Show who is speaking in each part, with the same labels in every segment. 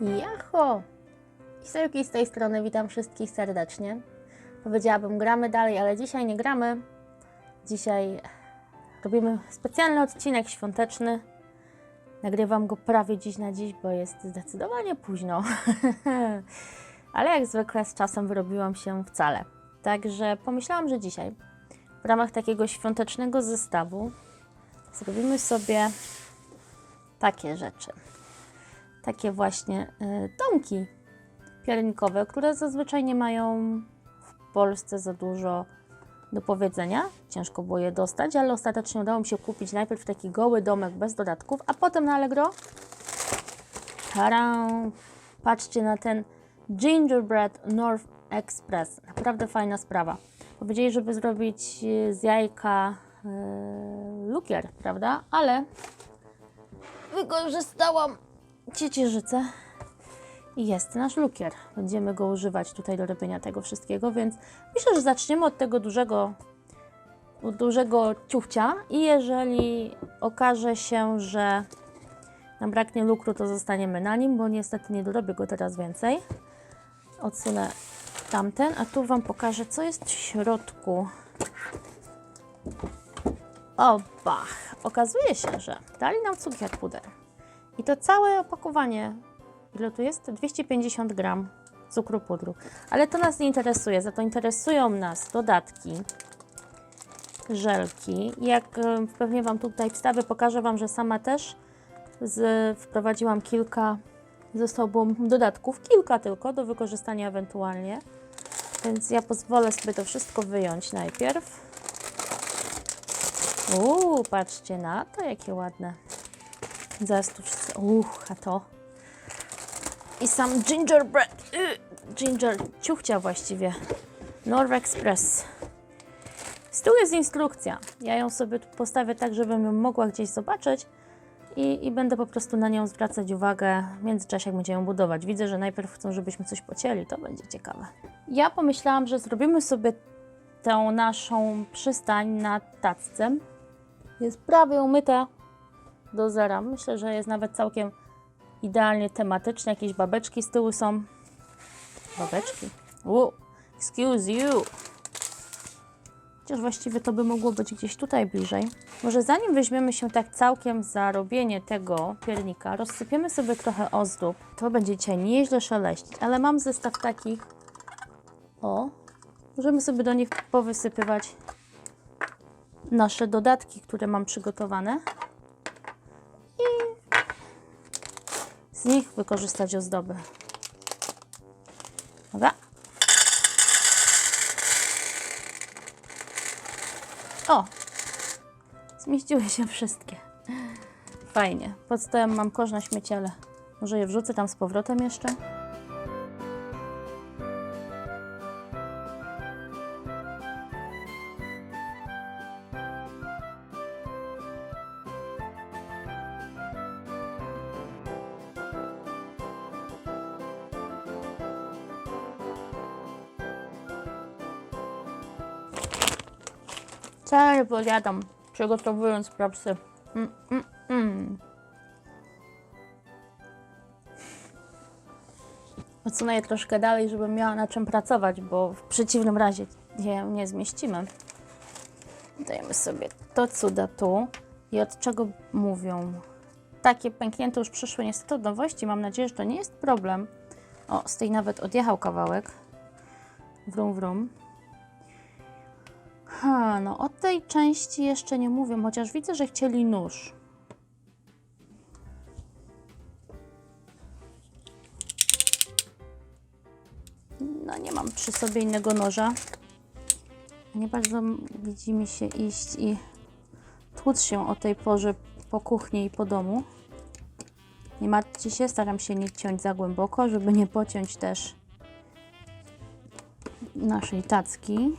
Speaker 1: Jacho! Iselki z tej strony, witam wszystkich serdecznie. Powiedziałabym, gramy dalej, ale dzisiaj nie gramy. Dzisiaj robimy specjalny odcinek świąteczny. Nagrywam go prawie dziś na dziś, bo jest zdecydowanie późno. ale jak zwykle z czasem wyrobiłam się wcale. Także pomyślałam, że dzisiaj w ramach takiego świątecznego zestawu zrobimy sobie takie rzeczy takie właśnie y, domki piernikowe, które zazwyczaj nie mają w Polsce za dużo do powiedzenia. Ciężko było je dostać, ale ostatecznie udało mi się kupić najpierw taki goły domek bez dodatków, a potem na Allegro. Taram! Patrzcie na ten Gingerbread North Express. Naprawdę fajna sprawa. Powiedzieli, żeby zrobić y, z jajka y, lukier, prawda? Ale wykorzystałam ciecierzycę i jest nasz lukier. Będziemy go używać tutaj do robienia tego wszystkiego, więc myślę, że zaczniemy od tego dużego, dużego ciuchcia i jeżeli okaże się, że nam braknie lukru, to zostaniemy na nim, bo niestety nie dorobię go teraz więcej. Odsunę tamten, a tu Wam pokażę, co jest w środku. O, bach! Okazuje się, że dali nam cukier puder. I to całe opakowanie, ile tu jest? 250 gram cukru pudru. Ale to nas nie interesuje, za to interesują nas dodatki, żelki. Jak e, pewnie Wam tutaj wstawię, pokażę Wam, że sama też z, wprowadziłam kilka ze sobą dodatków, kilka tylko do wykorzystania ewentualnie. Więc ja pozwolę sobie to wszystko wyjąć najpierw. Uuu, patrzcie na to, jakie ładne. Zaraz tu. Uch, a to. I sam gingerbread. Y, ginger, ciuchcia właściwie. North Express. Z tyłu jest instrukcja. Ja ją sobie tu postawię tak, żebym ją mogła gdzieś zobaczyć i, i będę po prostu na nią zwracać uwagę w międzyczasie, jak będziemy ją budować. Widzę, że najpierw chcą, żebyśmy coś pocięli, to będzie ciekawe. Ja pomyślałam, że zrobimy sobie tę naszą przystań na tacce. Jest prawie umyta, do zera. Myślę, że jest nawet całkiem idealnie tematyczne. Jakieś babeczki z tyłu są. Babeczki. Uu, excuse you. Chociaż właściwie to by mogło być gdzieś tutaj bliżej. Może zanim weźmiemy się tak całkiem za robienie tego piernika, rozsypiemy sobie trochę ozdób. To będzie dzisiaj nieźle szeleścić, ale mam zestaw takich. O, możemy sobie do nich powysypywać nasze dodatki, które mam przygotowane. Z nich wykorzystać ozdoby. Dobra. O! Zmieściły się wszystkie. Fajnie. Pod stołem mam kosz na śmieciele. Może je wrzucę tam z powrotem jeszcze? Cały podjadam, przygotowując propsy. Mm, mm, mm. Odsunę je troszkę dalej, żebym miała na czym pracować, bo w przeciwnym razie je nie zmieścimy. Dajemy sobie to cuda tu. I od czego mówią? Takie pęknięte już przyszły niestety od nowości. Mam nadzieję, że to nie jest problem. O, z tej nawet odjechał kawałek. Wrum, wrum. Ha, no o tej części jeszcze nie mówię, chociaż widzę, że chcieli nóż. No nie mam przy sobie innego noża. Nie bardzo widzi mi się iść i tłuc się o tej porze po kuchni i po domu. Nie martwcie się, staram się nie ciąć za głęboko, żeby nie pociąć też naszej tacki.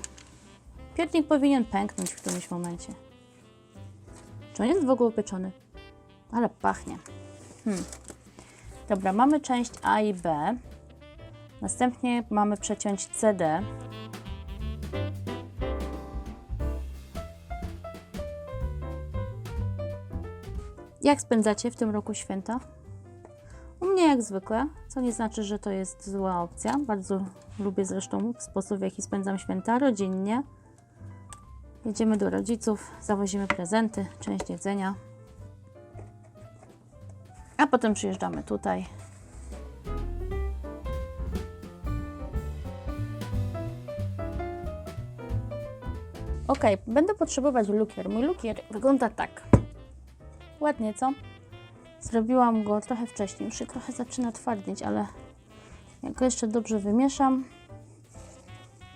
Speaker 1: Piernik powinien pęknąć w którymś momencie. Czy on jest w ogóle upieczony? Ale pachnie. Hmm. Dobra, mamy część A i B. Następnie mamy przeciąć CD. Jak spędzacie w tym roku święta? U mnie jak zwykle, co nie znaczy, że to jest zła opcja. Bardzo lubię zresztą sposób, w jaki spędzam święta rodzinnie. Jedziemy do rodziców, zawozimy prezenty, część jedzenia. A potem przyjeżdżamy tutaj. Ok, będę potrzebować lukier. Mój lukier wygląda tak. Ładnie, co? Zrobiłam go trochę wcześniej. Już się trochę zaczyna twardnieć, ale jak go jeszcze dobrze wymieszam,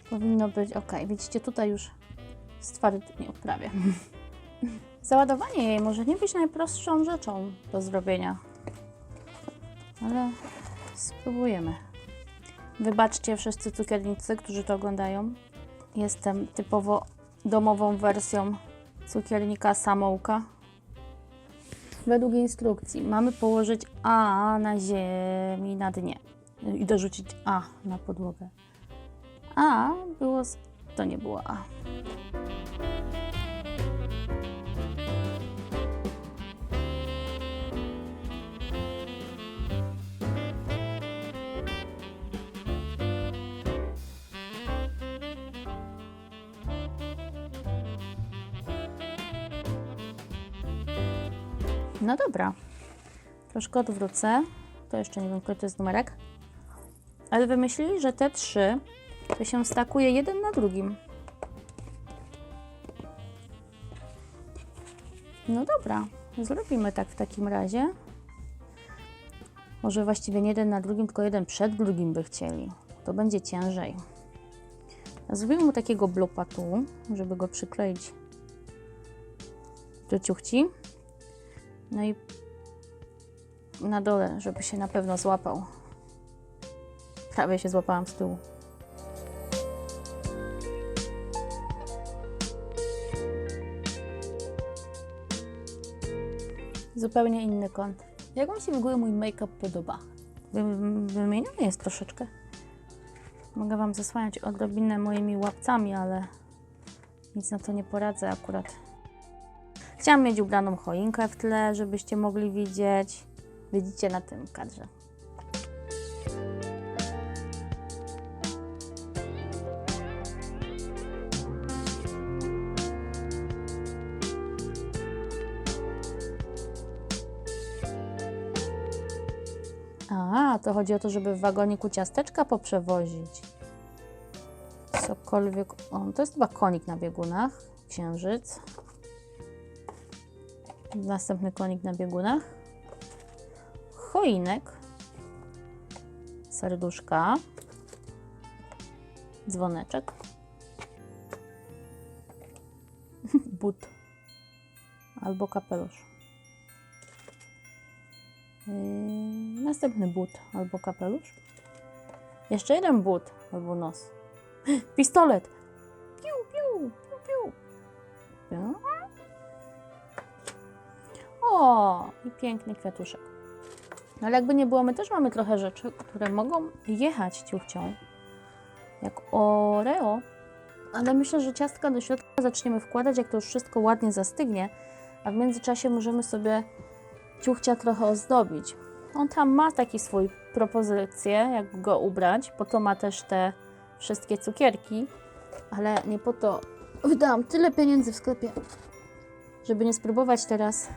Speaker 1: powinno być ok. Widzicie, tutaj już stwardniał prawie. Załadowanie jej może nie być najprostszą rzeczą do zrobienia, ale spróbujemy. Wybaczcie wszyscy cukiernicy, którzy to oglądają. Jestem typowo domową wersją cukiernika samouka. Według instrukcji mamy położyć A na ziemi na dnie i dorzucić A na podłogę. A było, to nie było A. No dobra. Troszkę odwrócę. To jeszcze nie wiem, który to jest numerek. Ale wymyślili, że te trzy to się stakuje jeden na drugim. No dobra, zrobimy tak w takim razie. Może właściwie nie jeden na drugim, tylko jeden przed drugim by chcieli. To będzie ciężej. Zrobimy mu takiego blupa tu, żeby go przykleić do ciuchci. No i na dole, żeby się na pewno złapał. Prawie się złapałam z tyłu. Zupełnie inny kąt. Jak Wam się w ogóle mój make-up podoba? Wy- Wymieniony jest troszeczkę. Mogę Wam zasłaniać odrobinę moimi łapcami, ale nic na to nie poradzę akurat. Chciałam mieć ubraną choinkę w tle, żebyście mogli widzieć. Widzicie na tym kadrze. A, to chodzi o to, żeby w wagoniku ciasteczka poprzewozić. Cokolwiek. O, to jest chyba konik na biegunach. Księżyc. Następny konik na biegunach. Choinek. Serduszka. Dzwoneczek. But. Albo kapelusz. Yy, następny but albo kapelusz. Jeszcze jeden but albo nos. Pistolet. Piu, piu, piu, piu. piu. O, i piękny kwiatuszek. No ale jakby nie było, my też mamy trochę rzeczy, które mogą jechać ciuchcią. Jak Oreo. Ale myślę, że ciastka do środka zaczniemy wkładać, jak to już wszystko ładnie zastygnie. A w międzyczasie możemy sobie ciuchcia trochę ozdobić. On tam ma taki swój propozycję, jak go ubrać. Po to ma też te wszystkie cukierki. Ale nie po to wydałam tyle pieniędzy w sklepie, żeby nie spróbować teraz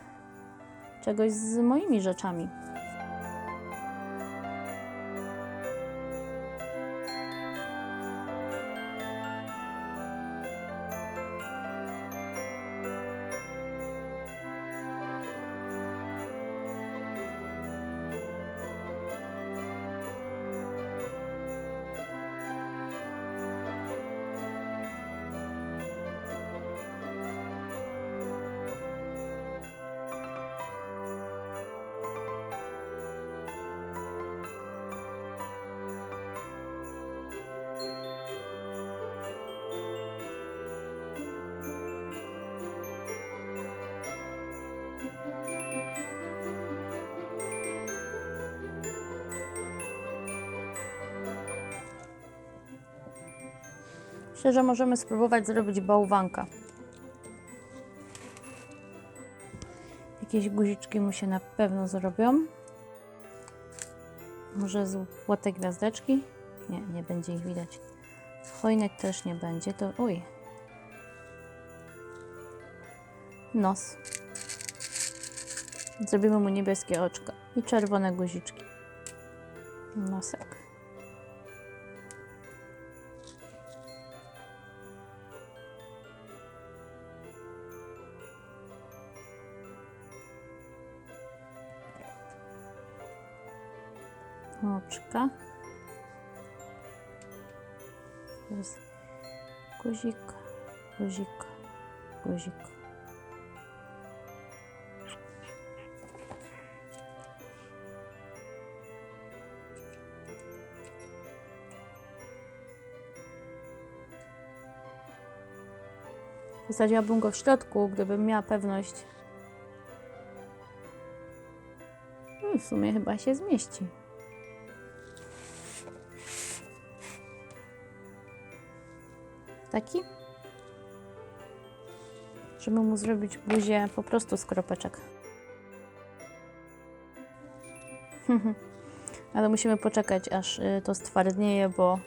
Speaker 1: czegoś z moimi rzeczami. Myślę, że możemy spróbować zrobić bałwanka. Jakieś guziczki mu się na pewno zrobią. Może złote gwiazdeczki? Nie, nie będzie ich widać. Choinek też nie będzie, to... Uj. Nos. Zrobimy mu niebieskie oczka i czerwone guziczki. Nosek. Oczka. Jest guzik, guzik, guzik. Posadziłabym go w środku, gdybym miała pewność. No, w sumie chyba się zmieści. Taki? Żeby mu zrobić buzię po prostu z kropeczek. Ale musimy poczekać, aż y, to stwardnieje, bo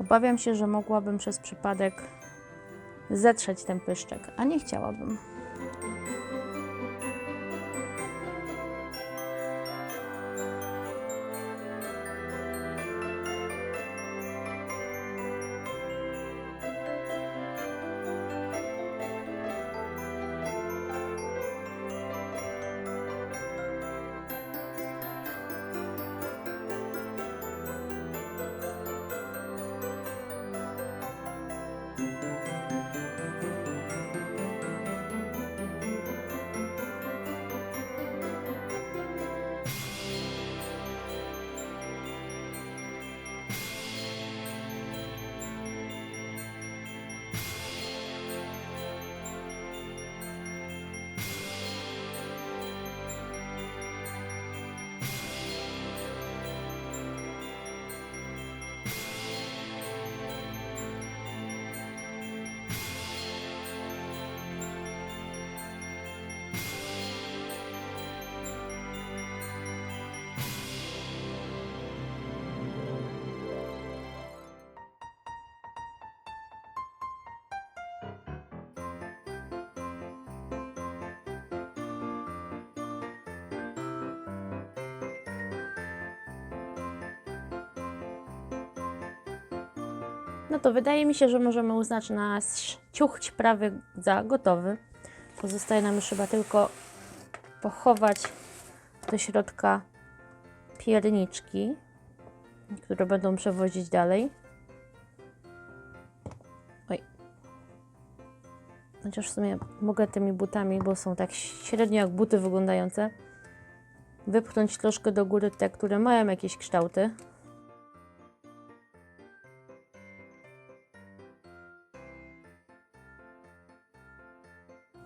Speaker 1: obawiam się, że mogłabym przez przypadek zetrzeć ten pyszczek, a nie chciałabym. No to wydaje mi się, że możemy uznać nasz ciuchć prawy za gotowy. Pozostaje nam już chyba tylko pochować do środka pierniczki, które będą przewozić dalej. Oj. Chociaż w sumie mogę tymi butami, bo są tak średnio jak buty wyglądające, wypchnąć troszkę do góry te, które mają jakieś kształty.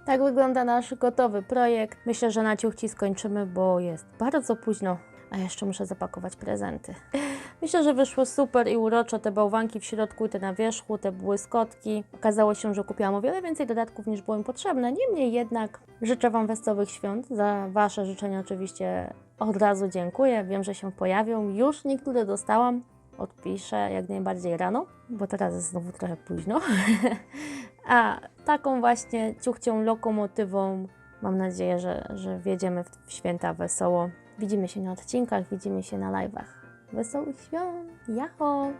Speaker 1: Tak wygląda nasz gotowy projekt. Myślę, że na ciuchci skończymy, bo jest bardzo późno, a jeszcze muszę zapakować prezenty. Myślę, że wyszło super i uroczo. Te bałwanki w środku, te na wierzchu, te błyskotki. Okazało się, że kupiłam o wiele więcej dodatków niż było mi potrzebne. Niemniej jednak życzę Wam wesołych świąt. Za Wasze życzenia oczywiście od razu dziękuję. Wiem, że się pojawią. Już niektóre dostałam. Odpiszę jak najbardziej rano, bo teraz jest znowu trochę późno. A taką właśnie ciuchcią lokomotywą mam nadzieję, że, że wjedziemy w, święta wesoło. Widzimy się na odcinkach, widzimy się na live'ach. Wesołych świąt! Jaho!